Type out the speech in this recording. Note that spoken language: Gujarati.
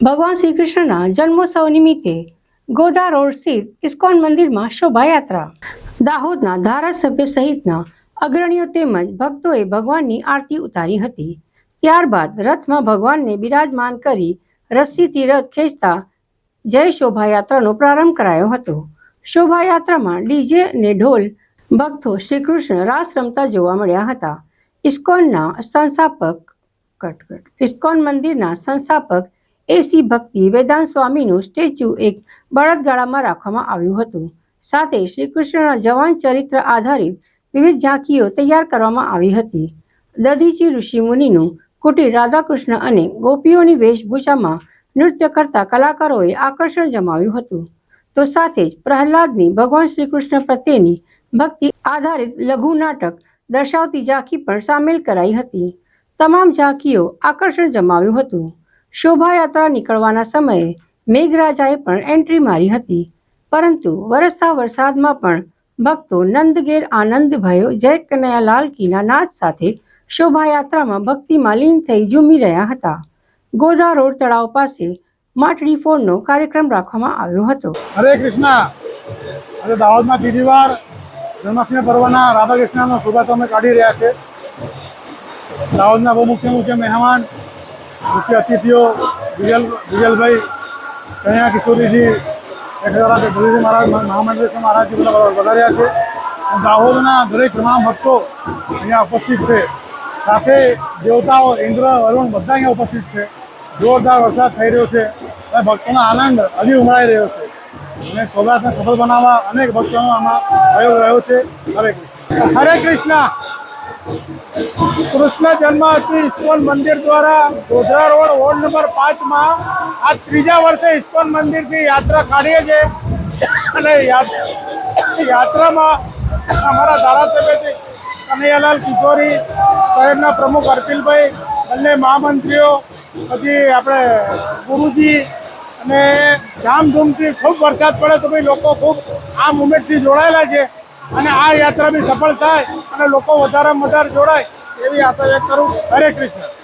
ભગવાન શ્રી કૃષ્ણના જન્મોત્સવ નિમિત્તે ગોધા રોડ સ્થિત ઇસ્કોન મંદિરમાં શોભાયાત્રા. દાહોદના ધારાસભ્ય સહિતના અગ્રણીઓ તેમજ ભક્તોએ ભગવાનની આરતી ઉતારી હતી. ત્યારબાદ રથમાં ભગવાનને બિરાજમાન કરી રસ્સીથી રથ ખેંચતા જય શોભાયાત્રાનો પ્રારંભ કરાયો હતો. શોભાયાત્રામાં ડીજે અને ઢોલ ભક્તો શ્રી કૃષ્ણ રાસ રમતા જોવા મળ્યા હતા. ઇસ્કોનના સંસ્થાપક ઇસ્કોન મંદિરના સંસ્થાપક એસી ભક્તિ વેદાંત સ્વામીનું સ્ટેચ્યુ એક બળદગાડામાં રાખવામાં આવ્યું હતું. સાથે શ્રી કૃષ્ણના જવાન ચરિત્ર આધારિત વિવિધ ઝાંકીઓ તૈયાર કરવામાં આવી હતી. દધીચી ઋષિ મુનિનું કુટીર રાધાકૃષ્ણ અને ગોપીઓની વેશભૂષામાં નૃત્ય કરતા કલાકારોએ આકર્ષણ જમાવ્યું હતું. તો સાથે જ પ્રહલાદની ભગવાન શ્રી કૃષ્ણ પ્રત્યેની ભક્તિ આધારિત લઘુ નાટક દર્શાવતી ઝાંખી પણ સામેલ કરાઈ હતી. તમામ ઝાંખીઓ આકર્ષણ જમાવ્યું હતું. શોભાયાત્રા નીકળવાના સમયે મેઘરાજાએ પણ એન્ટ્રી મારી હતી. પરંતુ વરસતા વરસાદમાં પણ ભક્તો નંદગેર આનંદ ભયો જય કનૈયાલાલ કીના નાદ સાથે શોભાયાત્રામાં ભક્તિમાં લીન થઈ ઝૂમી રહ્યા હતા. ગોધા રોડ તળાવ પાસે માટડી ફોડનો કાર્યક્રમ રાખવામાં આવ્યો હતો. હરે કૃષ્ણ! આજે દાહોદમાં ત્રીજી વાર જન્માષ્ટમી પર્વના રાધા કૃષ્ણનો શોભાયાત્રા અમે કાઢી રહ્યા છે. દાહોદના બહુ મુખ્ય મુખ્ય મહેમાન મુખ્ય અતિથિઓ વિજલ વિજલભાઈ કન્યા કિશોરીજી એકધારા ગુરુજી મહારાજ મહામંડળેશ્વર મહારાજજી બધા વધાર્યા છે. દાહોદના દરેક તમામ ભક્તો અહીંયા ઉપસ્થિત છે. સાથે દેવતાઓ, ઇન્દ્ર વરુણ બધા અહીંયા ઉપસ્થિત છે. જોરદાર વરસાદ થઈ રહ્યો છે અને ભક્તોનો આનંદ હજી ઉમરાઈ રહ્યો છે. અને સૌરાષ્ટ્રને સફળ બનાવવા અનેક ભક્તોનો આમાં પ્રયોગ રહ્યો છે. હરે કૃષ્ણ હરે કૃષ્ણ. કૃષ્ણ જન્માષ્ટમી ઇસ્કોન મંદિર દ્વારા ગોધરા રોડ વોર્ડ નંબર પાંચમાં આ ત્રીજા વર્ષે ઇસ્કોન મંદિરથી યાત્રા કાઢીએ છીએ. અને યાત- યાત્રામાં અમારા ધારાસભ્યથી કનૈયાલાલ કિશોરી શહેરના પ્રમુખ અર્પિલભાઈ, બંને મહામંત્રીઓ, પછી આપણે ગુરુજી અને ધામધૂમથી ખૂબ વરસાદ પડે તો ભાઈ લોકો ખૂબ આ મુમેન્ટથી જોડાયેલા છે. અને આ યાત્રા બી સફળ થાય અને લોકો વધારે વધારે જોડાય એવી આશા વ્યક્ત કરું હરે કૃષ્ણ.